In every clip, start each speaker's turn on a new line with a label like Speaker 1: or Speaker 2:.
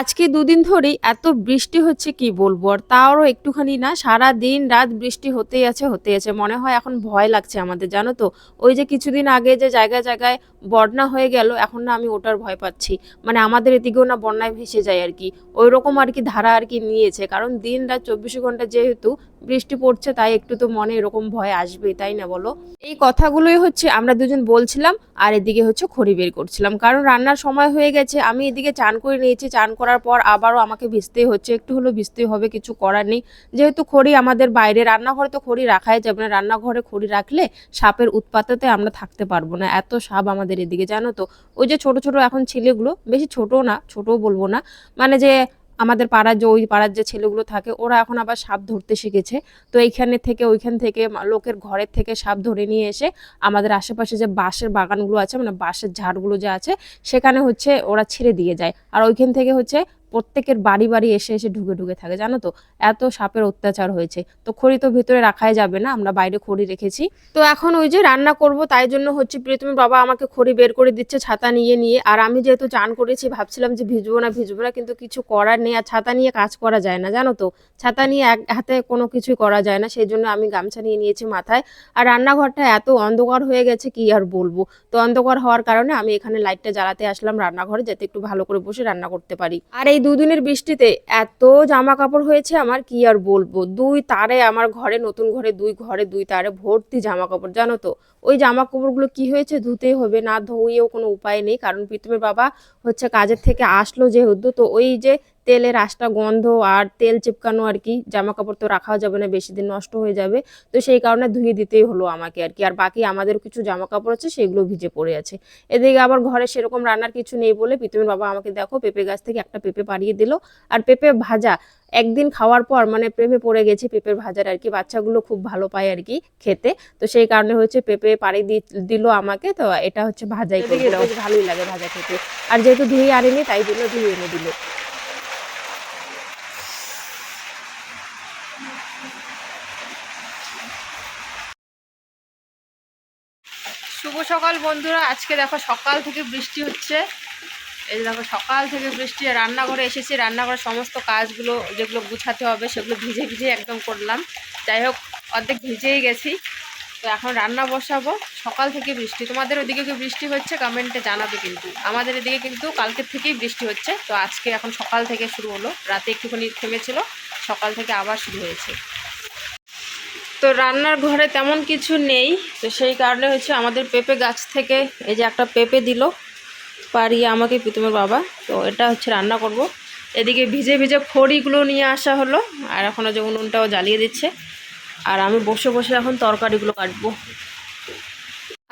Speaker 1: আজকে দুদিন ধরেই এত বৃষ্টি হচ্ছে কি বলব, আর তাও একটুখানি না সারা দিন রাত বৃষ্টি হতেই আছে হতেই আছে। মনে হয় এখন ভয় লাগছে আমাদের, জানো তো? ওই যে কিছুদিন আগে যে জায়গায় জায়গায় বন্যা হয়ে গেল, এখন না আমি ওটার ভয় পাচ্ছি। মানে আমাদের এদিকেও না বন্যায় ভেসে যায় আর কি। ওই রকম আর কি ধারা আর কি নিয়েছে, কারণ দিন রাত চব্বিশ ঘণ্টা যেহেতু বৃষ্টি পড়ছে, তাই একটু তো মনে এরকম ভয় আসবেই, তাই না বলো? এই কথাগুলোই হচ্ছে, আমরা দুজন বলছিলাম, আর এদিকে হচ্ছে খড়ি বের করছিলাম। কারণ রান্নার সময় হয়ে গেছে, আমি এদিকে চান করে নিয়েছি, চান করার পর আবারও আমাকে ভিজতেই হচ্ছে, একটু হলো ভিজতেই হবে, কিছু করার নেই। যেহেতু খড়ি আমাদের বাইরে, রান্নাঘরে তো খড়ি রাখাই যাবে না, রান্নাঘরে খড়ি রাখলে সাপের উৎপাতেতে আমরা থাকতে পারব না, এত সাপ আমাদের এদিকে, জানো তো? ওই যে ছোট ছোট এখন ছেলেগুলো, বেশি ছোট না, ছোটও বলব না মানে যে আমাদের পাড়ার যে, ওই পাড়ার যে ছেলেগুলো থাকে, ওরা এখন আবার সাপ ধরতে শিখেছে। তো এইখানে থেকে, ওইখান থেকে লোকের ঘরের থেকে সাপ ধরে নিয়ে এসে আমাদের আশেপাশে যে বাঁশের বাগানগুলো আছে মানে বাঁশের ঝাড়গুলো যে আছে, সেখানে হচ্ছে ওরা ছেড়ে দিয়ে যায়। আর ওইখান থেকে হচ্ছে প্রত্যেকের বাড়ি বাড়ি এসে এসে ঢুকে ঢুকে থাকে, জানো তো? এত সাপের অত্যাচার হয়েছে। তো খড়ি তো ভিতরে রাখাই যাবে না, আমরা বাইরে খড়ি রেখেছি। তো এখন ওই যে রান্না করব, তাই জন্য হচ্ছে প্রীতমের বাবা আমাকে খড়ি বের করে দিচ্ছে ছাতা নিয়ে নিয়ে। আর আমি যেহেতু চান করেছি, ভাবছিলাম যে ভিজবো না ভিজবো না, কিন্তু কিছু করার নেই। আর ছাতা নিয়ে কাজ করা যায় না, জানো তো? ছাতা নিয়ে এক হাতে কোনো কিছুই করা যায় না, সেই জন্য আমি গামছা নিয়ে নিয়েছি মাথায়। আর রান্নাঘরটা এত অন্ধকার হয়ে গেছে, কি আর বলব? তো অন্ধকার হওয়ার কারণে আমি এখানে লাইটটা জ্বালাতে আসলাম রান্নাঘরে, যাতে একটু ভালো করে বসে রান্না করতে পারি। আর এই দুদিনের বৃষ্টিতে এত জামা কাপড় হয়েছে আমার, কি আর বলব? দুই তারে আমার ঘরে, নতুন ঘরে দুই ঘরে দুই তারে ভর্তি জামা কাপড় জানো তো? ওই জামা কাপড়গুলো কি হয়েছে ধুতেই হবে, না ধুইয়েও কোনো উপায় নেই। কারণ প্রীতমের বাবা হচ্ছে কাজের থেকে আসলো যেহেতু, তো ওই যে তেলের আশটা গন্ধ আর তেল চিপকানো আর কি জামা কাপড় তো রাখাও যাবে না বেশি দিন নষ্ট হয়ে যাবে। তো সেই কারণে ধুয়ে দিতেই হলো আমাকে আর কি। আর বাকি আমাদের কিছু জামা কাপড় আছে সেগুলো ভিজে পড়ে আছে। এদিকে আবার ঘরে সেরকম রান্নার কিছু নেই বলে প্রীতমের বাবা আমাকে দেখো পেঁপে গাছ থেকে একটা পেঁপে পাড়িয়ে দিল। আর পেঁপে ভাজা একদিন খাওয়ার পর মানে প্রেমে পড়ে গেছি পেঁপের ভাজার আর কি। বাচ্চাগুলো খুব ভালো পায় আর কি খেতে। তো সেই কারণে হচ্ছে পেঁপে পাড়ি দিল আমাকে। তো এটা হচ্ছে ভাজাই ভালোই লাগে ভাজা খেতে। আর যেহেতু ধুয়ে আনিনি তাই জন্য ধুয়ে এনে দিল। সকাল বন্ধুরা, আজকে দেখো সকাল থেকে বৃষ্টি হচ্ছে। এই যে দেখো সকাল থেকে বৃষ্টি, রান্নাঘরে এসেছি, রান্নাঘরের সমস্ত কাজগুলো যেগুলো গুছাতে হবে সেগুলো ভিজে ভিজে একদম করলাম। যাই হোক, অর্ধেক ভিজেই গেছি। তো এখন রান্না বসাবো। সকাল থেকে বৃষ্টি। তোমাদের ওদিকে কি বৃষ্টি হচ্ছে? কমেন্টে জানাবে কিন্তু। আমাদের এদিকে কিন্তু কালকের থেকেই বৃষ্টি হচ্ছে। তো আজকে এখন সকাল থেকে শুরু হলো। রাতে একটুখানি থেমেছিল। সকাল থেকে আবার শুরু হয়েছে। তো রান্নার ঘরে তেমন কিছু নেই, তো সেই কারণে হচ্ছে আমাদের পেঁপে গাছ থেকে এই যে একটা পেঁপে দিল পারিয়ে আমাকে প্রীতমের বাবা, তো এটা হচ্ছে রান্না করব। এদিকে ভিজে ভিজে খড়িগুলো নিয়ে আসা হলো, আর এখন যে উনুনটাও জ্বালিয়ে দিচ্ছে। আর আমি বসে বসে এখন তরকারিগুলো কাটবো।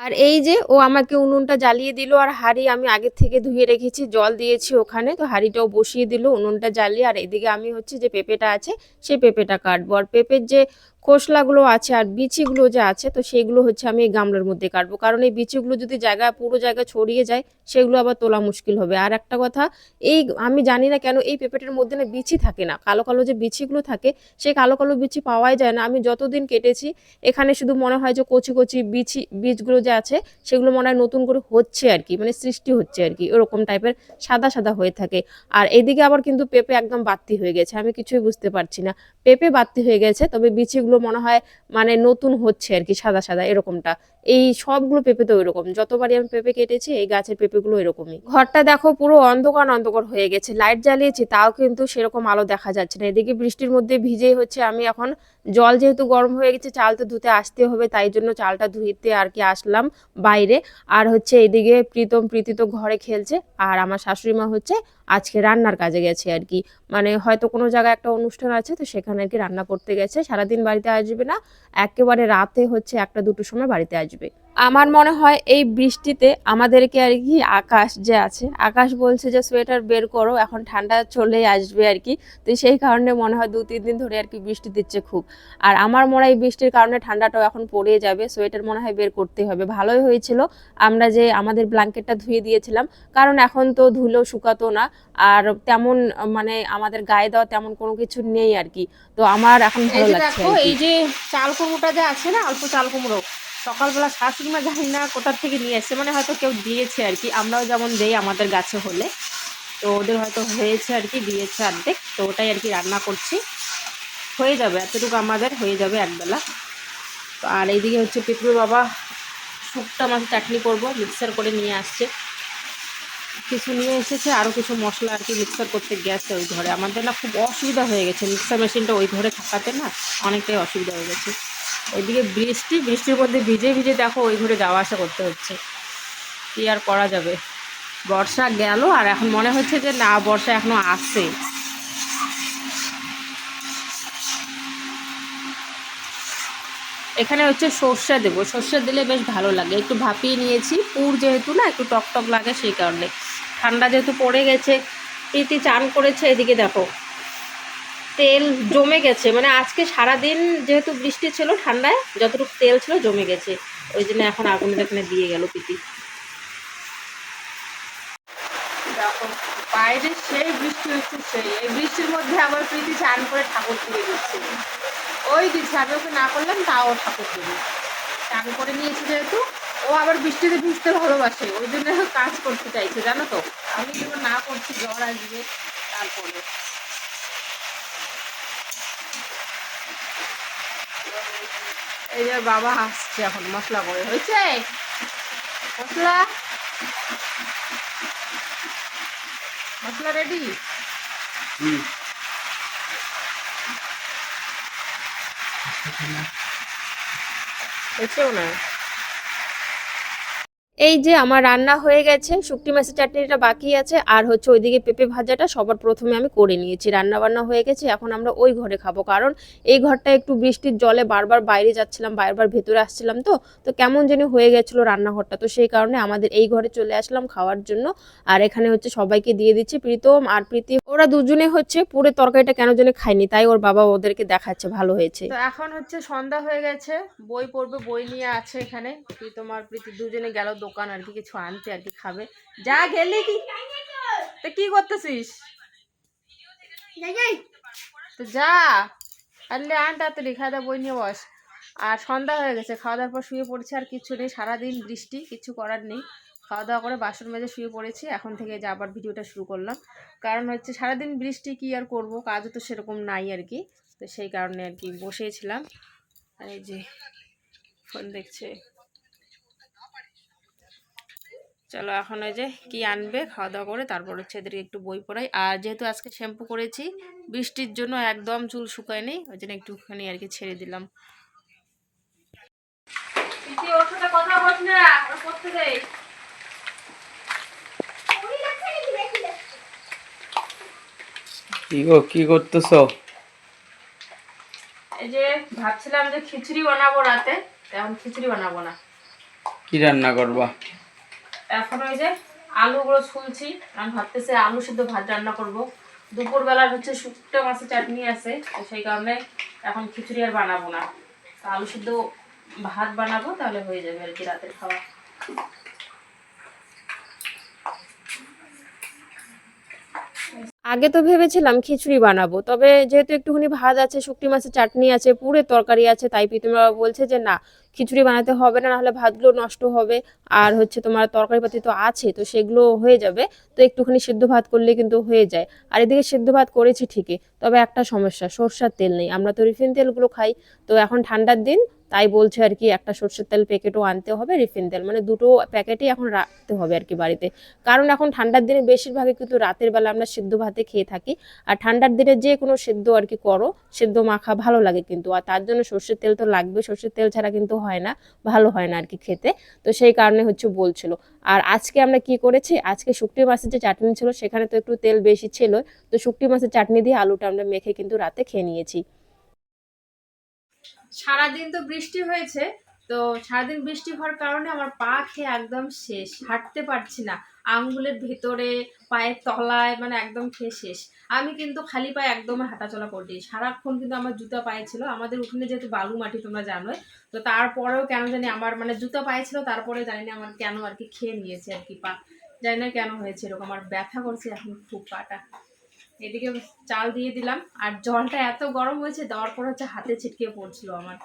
Speaker 1: আর এই যে ও আমাকে উনুনটা জ্বালিয়ে দিল, আর হাঁড়ি আমি আগের থেকে ধুয়ে রেখেছি, জল দিয়েছি ওখানে, তো হাঁড়িটাও বসিয়ে দিল উনুনটা জ্বালিয়ে। আর এদিকে আমি হচ্ছে যে পেঁপেটা আছে, সেই পেঁপেটা কাটবো। আর পেঁপের যে খোসলাগুলো আছে আর বিচিগুলো যে আছে, তো সেগুলো হচ্ছে আমি এই গামলার মধ্যে কাটবো। কারণ এই বিচিগুলো যদি জায়গা, পুরো জায়গা ছড়িয়ে যায়, সেগুলো আবার তোলা মুশকিল হবে। আর একটা কথা, এই আমি জানি না কেন এই পেঁপেটার মধ্যে না বিচি থাকে না। কালো কালো যে বিচিগুলো থাকে, সেই কালো কালো বিচি পাওয়াই যায় না। আমি যতদিন কেটেছি, এখানে শুধু মনে হয় যে কচি কচি বিচি, বীজগুলো যে আছে, সেগুলো মনে হয় নতুন করে হচ্ছে আর কি মানে সৃষ্টি হচ্ছে আর কি, ওরকম টাইপের সাদা সাদা হয়ে থাকে। আর এদিকে আবার কিন্তু পেঁপে একদম বাড়তি হয়ে গেছে, আমি কিছুই বুঝতে পারছি না। পেঁপে বাড়তি হয়ে গেছে, তবে বিচিগুলো মনে হয় মানে নতুন হচ্ছে আর কি সাদা সাদা এরকমটা। এই সবগুলো পেঁপে তো এরকম যতবারই আমি পেঁপে কেটেছি, এই গাছের পেঁপেগুলো এরকমই ঘরটা দেখো পুরো অন্ধকার অন্ধকার হয়ে গেছে। লাইট জ্বালিয়েছি, তাও কিন্তু সেরকম আলো দেখা যাচ্ছে না। এদিকে বৃষ্টির মধ্যে ভিজেই হচ্ছে আমি এখন জল যেহেতু গরম হয়ে গেছে, চাল তো ধুতে আসতে হবে, তাই জন্য চালটা ধুইতে আর কি আসলাম বাইরে। আর হচ্ছে এদিকে প্রীতম, প্রীতি তো ঘরে খেলছে, আর আমার শাশুড়ি মা হচ্ছে আজকে রান্নার কাজে গেছে আর কি। মানে হয়তো কোনো জায়গায় একটা অনুষ্ঠান আছে, তো সেখানে আর কি রান্না করতে গেছে। সারাদিন বাড়িতে আসবে না। একেবারে রাতে হচ্ছে একটা দুটোর সময় বাড়িতে আসবে। আমার মনে হয় এই বৃষ্টিতে আমাদেরকে আর কি আকাশ যে আছে আকাশ বলছে যে সোয়েটার বের করো এখন ঠান্ডা চলে আসবে আর কি। তো সেই কারণে মনে হয় দু তিন দিন ধরে আর কি বৃষ্টি দিচ্ছে খুব। আর আমার মনে হয় বৃষ্টির কারণে ঠান্ডাটাও এখন পড়ে যাবে সোয়েটার মনে হয় বের করতে হবে। ভালোই হয়েছিল আমরা যে আমাদের ব্ল্যাঙ্কেটটা ধুয়ে দিয়েছিলাম কারণ এখন তো ধুলো শুকাতো না আর তেমন মানে আমাদের গায়ে দেওয়া তেমন কোনো কিছু নেই আর কি। তো আমার এখন ভালো লাগছে।
Speaker 2: এই যে চাল কুমড়োটা যে আছে না অল্প চাল কুমড়ো সকালবেলা শাশুড়ি জানি না কোথার থেকে নিয়ে এসছে মানে হয়তো কেউ দিয়েছে আর কি। আমরাও যেমন দেই আমাদের গাছে হলে। তো ওদের হয়তো হয়েছে আর কি, দিয়েছে অর্ধেক। তো ওটাই আর কি রান্না করছি। হয়ে যাবে, এতটুকু আমাদের, হয়ে যাবে একবেলা। আর এইদিকে হচ্ছে পিঁপড়ে বাবা শুকটা মাছ চাটনি করব মিক্সার করে নিয়ে আসছে। কিছু নিয়ে এসেছে আরও কিছু মশলা আর কি মিক্সার করতে গেছে ওই ঘরে। আমাদের না খুব অসুবিধা হয়ে গেছে। মিক্সার মেশিনটা ওই ঘরে থাকাতে না অনেকটাই অসুবিধা হয়ে গেছে। ওইদিকে বৃষ্টি, বৃষ্টির মধ্যে ভিজে ভিজে দেখো ওই ঘরে যাওয়া আসা করতে হচ্ছে। কি আর করা যাবে? বর্ষা গেল আর এখন মনে হচ্ছে যে না, বর্ষা এখনও আসছে। এখানে হচ্ছে সর্ষে দেবো। সর্ষে দিলে বেশ ভালো লাগে। একটু ভাপিয়ে নিয়েছি। পুর যেহেতু না, একটু টক টক লাগে সেই কারণে। ঠান্ডা যেহেতু পড়ে গেছে প্রীতি চান করেছে, এদিকে দেখো। তেল জমে গেছে। মানে আজকে সারাদিন যেহেতু বৃষ্টি ছিল ঠান্ডায়, যতটুকু তেল ছিল জমে গেছে। ওই জন্য এখন আগুনের এখানে দিয়ে গেল দেখো, বাইরে সেই বৃষ্টি হচ্ছে সেই। এই বৃষ্টির মধ্যে আবার প্রীতি চান করে ঠাকুর তুলে দিচ্ছে। ওই দিচ্ছে, আমি ওকে না করলাম, তাও ঠাকুর দেবে চান করে নিয়েছি যেহেতু, ও আবার বৃষ্টিতে ভিজতে ভালোবাসে, ওই জন্য কাজ করতে চাইছে, জানো তো? আমি যেমন না করছি, জ্বর আসবে তারপরে। এই যে বাবা আসছে এখন মশলা করে হয়েছে? মশলা? মশলা রেডি হয়েছেও না।
Speaker 1: এই যে আমার রান্না হয়ে গেছে শুকটি মাছের চাটনিটা বাকি আছে, আর হচ্ছে ওইদিকে পেঁপে ভাজাটা সবার প্রথমে আমি করে নিয়েছি। রান্না বান্না হয়ে গেছে, এখন আমরা ওই ঘরে খাব। কারণ এই ঘরটা একটু বৃষ্টির জলে বারবার বাইরে যাচ্ছিলাম, বারবার ভেতরে আসছিলাম তো তো কেমন যেন হয়ে গেছিল রান্নাঘরটা। তো সেই কারণে আমাদের এই ঘরে চলে আসলাম খাওয়ার জন্য। আর এখানে হচ্ছে সবাইকে দিয়ে দিচ্ছি, প্রীতম আর প্রীতি। ওরা দুজনে হচ্ছে পুরো তরকারিটা কেন যেন খায়নি, তাই ওর বাবা ওদেরকে দেখাচ্ছে, ভালো হয়েছে।
Speaker 2: তো এখন হচ্ছে সন্ধ্যা হয়ে গেছে, বই পড়বে, বই নিয়ে আছে এখানে। প্রীতম আর প্রীতি দুজনে গেল দোকান আর কি, কিছু আনতে আর কি খাবে। যা গেলি কি? তো কি করতেছিস? তো যা। আনলে আন তাড়াতাড়ি, খাওয়া দাওয়া বই নিয়ে বস। আর সন্ধ্যা হয়ে গেছে, খাওয়া দাওয়ার পর শুয়ে পড়েছে আর কিছু নেই, সারাদিন বৃষ্টি, কিছু করার নেই। খাওয়া দাওয়া করে বাসন মেজে শুয়ে পড়েছি, এখন থেকে যে আবার ভিডিওটা শুরু করলাম। কারণ হচ্ছে সারাদিন বৃষ্টি কি আর করব, কাজও তো সেরকম নাই আর কি। তো সেই কারণে আর কি বসেছিলাম। আর এই যে ফোন দেখছে। চলো এখন ওই যে কি আনবে খাওয়া দাওয়া করে তারপর হচ্ছে এদেরকে একটু বই পড়াই। আর যেহেতু আজকে শ্যাম্পু করেছি বৃষ্টির জন্য একদম চুল শুকায় নেই ওই জন্য একটুখানি আর কি ছেড়ে দিলাম। কথা বল না করতে দেয়
Speaker 3: কি গো কি করতেছ?
Speaker 2: এই যে ভাবছিলাম যে খিচুড়ি বানাবো রাতে এখন খিচুড়ি বানাবো না।
Speaker 3: কি রান্না করবা?
Speaker 2: এখন ওই যে আলুগুলো ছুলছি, আমি ভাবতেছি আলু সিদ্ধ ভাত রান্না করব। দুপুরবেলার হচ্ছে শুক্তো মাছের চাটনি আছে, তো সেই কারণে এখন খিচুড়ি আর বানাবো না। আলু সিদ্ধ ভাত বানাবো, তাহলে হয়ে যাবে আর কি রাতের খাওয়া।
Speaker 1: আগে তো ভেবেছিলাম খিচুড়ি বানাবো, তবে যেহেতু একটুখানি ভাত আছে শুকটি মাছের চাটনি আছে, পুরে তরকারি আছে, তাই প্রীতম বলছে যে না, খিচুড়ি বানাতে হবে না, নাহলে ভাতগুলো নষ্ট হবে। আর হচ্ছে তোমার তরকারি পাতি তো আছে, তো সেগুলো হয়ে যাবে। তো একটুখানি সিদ্ধ ভাত করলে কিন্তু হয়ে যায়। আর এদিকে সিদ্ধ ভাত করেছি ঠিকই, তবে একটা সমস্যা, সর্ষার তেল নেই। আমরা তো রিফিন তেলগুলো খাই, তো এখন ঠান্ডার দিন, তাই বলছে আর কি একটা সর্ষের তেল প্যাকেটও আনতে হবে, রিফিন তেল। মানে দুটো প্যাকেটই এখন রাখতে হবে আর কি বাড়িতে। কারণ এখন ঠান্ডার দিনে বেশিরভাগই কিন্তু রাতের বেলা আমরা সিদ্ধ ভাতে খেয়ে থাকি। আর ঠান্ডার দিনে যে কোনো সেদ্ধ আর কি করো, সেদ্ধ মাখা ভালো লাগে কিন্তু। আর তার জন্য সর্ষের তেল তো লাগবে, সর্ষের তেল ছাড়া কিন্তু হয় না, ভালো হয় না আর কি খেতে। তো সেই কারণে হচ্ছে বলছিল। আর আজকে আমরা কি করেছি, আজকে শুকটি মাছের যে চাটনি ছিল, সেখানে তো একটু তেল বেশি ছিল। তো শুকটি মাছের চাটনি দিয়ে আলুটা আমরা মেখে কিন্তু রাতে খেয়ে নিয়েছি।
Speaker 2: সারাদিন তো বৃষ্টি হয়েছে তো সারাদিন বৃষ্টি হওয়ার কারণে আমার পা খেয়ে একদম শেষ, হাঁটতে পারছি না। আঙ্গুলের ভেতরে, পায়ের তলায় মানে একদম খেয়ে শেষ। আমি কিন্তু খালি পায়ে একদম হাঁটাচলা করি সারাক্ষণ কিন্তু আমার জুতা পায়ে ছিল। আমাদের উঠোনে যেহেতু বালু মাটি, তোমরা জানোই। তো তারপরেও কেন জানি আমার মানে জুতা পায়ে ছিল, তারপরে জানি না আমার কেন আর কি খেয়ে নিয়েছে আর কি পা। জানি না কেন হয়েছে এরকম। আমার ব্যথা করছে এখন খুব পাটা। এদিকে চাল দিয়ে দিলাম। আর জলটা এত গরম হয়েছে, দেওয়ার পর হচ্ছে হাতে ছিটকে পড়ছিল আমার।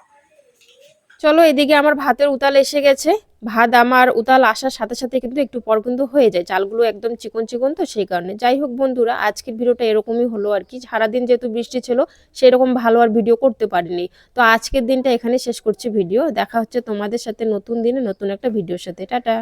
Speaker 2: চলো এদিকে আমার ভাতের উতাল এসে গেছে। ভাত আমার উতাল আসার সাথে সাথে কিন্তু একটু পর কিন্তু হয়ে যায়। চালগুলো একদম চিকন চিকন তো সেই কারণে। যাই হোক বন্ধুরা, আজকের ভিডিওটা এরকমই হলো আর কি। সারাদিন যেহেতু বৃষ্টি ছিল, সেরকম ভালো আর ভিডিও করতে পারিনি। তো আজকের দিনটা এখানে শেষ করছি ভিডিও। দেখা হচ্ছে তোমাদের সাথে নতুন দিনে নতুন একটা ভিডিওর সাথে। টাটা!